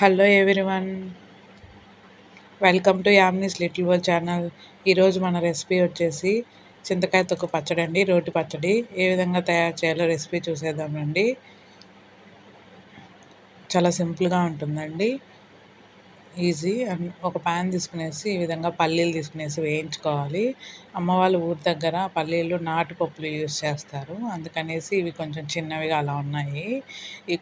Hello everyone welcome to Yamni's little world channel ఈరోజు మన recipe వచ్చేసి చింతకాయ తొక్కు పచ్చడి అండి రోటి పచ్చడి. ఏ విధంగా తయారు చేయాలో రెసిపీ చూసేద్దామండి చాలా సింపుల్గా ఉంటుందండి. ఈజీ అండ్ ఒక ప్యాన్ తీసుకునేసి ఈ విధంగా పల్లీలు తీసుకునేసి వేయించుకోవాలి. అమ్మ వాళ్ళ ఊరి దగ్గర పల్లీలు నాటు పప్పులు యూస్ చేస్తారు. అందుకనేసి ఇవి కొంచెం చిన్నవిగా అలా ఉన్నాయి.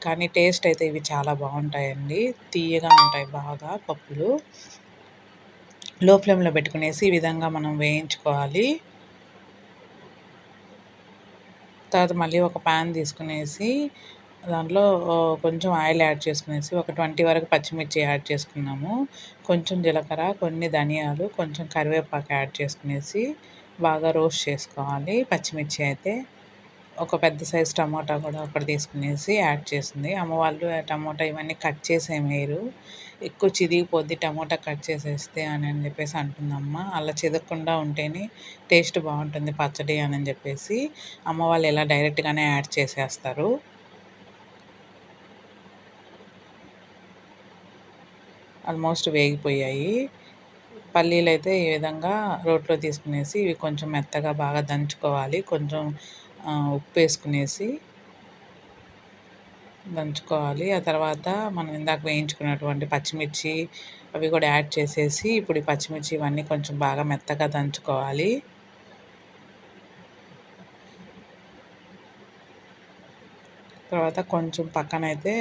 కానీ టేస్ట్ అయితే ఇవి చాలా బాగుంటాయండి. తీయగా ఉంటాయి బాగా పప్పులు. లో ఫ్లేమ్లో పెట్టుకునేసి ఈ విధంగా మనం వేయించుకోవాలి. తర్వాత మళ్ళీ ఒక ప్యాన్ తీసుకునేసి దాంట్లో కొంచెం ఆయిల్ యాడ్ చేసుకునేసి ఒక ట్వంటీ వరకు పచ్చిమిర్చి యాడ్ చేసుకున్నాము. కొంచెం జీలకర్ర కొన్ని ధనియాలు కొంచెం కరివేపాకు యాడ్ చేసుకునేసి బాగా రోస్ట్ చేసుకోవాలి. పచ్చిమిర్చి అయితే ఒక పెద్ద సైజు టమాటా కూడా ఒకటి తీసుకునేసి యాడ్ చేసింది. అమ్మ వాళ్ళు టమాటా ఇవన్నీ కట్ చేసి ఎక్కువ చిదిగిపోద్ది టమాటా కట్ చేసేస్తే అని అని చెప్పేసి అంటుందమ్మ. అలా చిదగకుండా ఉంటేనే టేస్ట్ బాగుంటుంది పచ్చడి అని చెప్పేసి. అమ్మ వాళ్ళు ఇలా డైరెక్ట్గానే యాడ్ చేసేస్తారు. ఆల్మోస్ట్ వేగిపోయాయి. పల్లీలు అయితే ఈ విధంగా రోట్లో తీసుకునేసి ఇవి కొంచెం మెత్తగా బాగా దంచుకోవాలి. కొంచెం ఉప్పు వేసుకునేసి దంచుకోవాలి. ఆ తర్వాత మనం ఇందాక వేయించుకున్నటువంటి పచ్చిమిర్చి అవి కూడా యాడ్ చేసేసి ఇప్పుడు ఈ పచ్చిమిర్చి ఇవన్నీ కొంచెం బాగా మెత్తగా దంచుకోవాలి. తర్వాత కొంచెం పక్కనైతే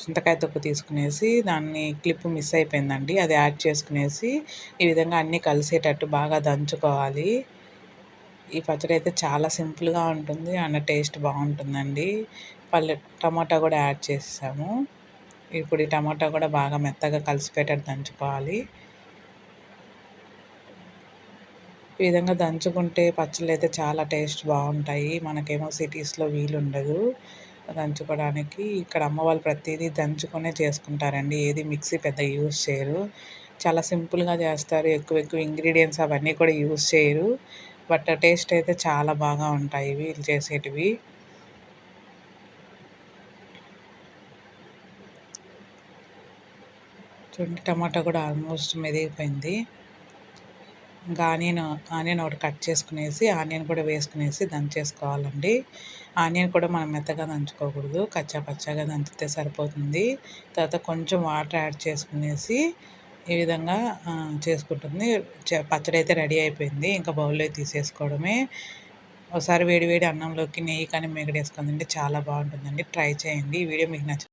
చింతకాయ తొక్కు తీసుకునేసి దాన్ని క్లిప్ మిస్ అయిపోయిందండి. అది యాడ్ చేసుకునేసి ఈ విధంగా అన్నీ కలిసేటట్టు బాగా దంచుకోవాలి. ఈ పచ్చడి అయితే చాలా సింపుల్గా ఉంటుంది అన్న టేస్ట్ బాగుంటుందండి. పల్లె టమాటా కూడా యాడ్ చేసాము ఇప్పుడు ఈ టమాటా కూడా బాగా మెత్తగా కలిసిపోయేటట్టు దంచుకోవాలి. ఈ విధంగా దంచుకుంటే పచ్చళ్ళు అయితే చాలా టేస్ట్ బాగుంటాయి. మనకేమో సిటీస్లో వీలు ఉండదు దంచుకోవడానికి ఇక్కడ అమ్మ వాళ్ళు ప్రతిదీ దంచుకొనే చేసుకుంటారండి. ఏది మిక్సీ పెద్ద యూజ్ చేయరు. చాలా సింపుల్గా చేస్తారు. ఎక్కువ ఎక్కువ ఇంగ్రీడియంట్స్ అవన్నీ కూడా యూస్ చేయరు. బట్ టేస్ట్ అయితే చాలా బాగా ఉంటాయి వీళ్ళు చేసేటివి. చూడండి టమాటా కూడా ఆల్మోస్ట్ మెదిగిపోయింది. ఇంకా ఆనియన్ ఆనియన్ ఒకటి కట్ చేసుకునేసి ఆనియన్ కూడా వేసుకునేసి దంచేసుకోవాలండి. ఆనియన్ కూడా మనం మెత్తగా దంచుకోకూడదు. కచ్చా పచ్చాగా దంచితే సరిపోతుంది. తర్వాత కొంచెం వాటర్ యాడ్ చేసుకునేసి ఈ విధంగా చేసుకుంటుంది. పచ్చడి అయితే రెడీ అయిపోయింది. ఇంకా బౌల్లో తీసేసుకోవడమే. ఒకసారి వేడి వేడి అన్నంలోకి నెయ్యి కానీ మిగడేసుకుందండి చాలా బాగుంటుందండి. ట్రై చేయండి. ఈ వీడియో మీకు నచ్చింది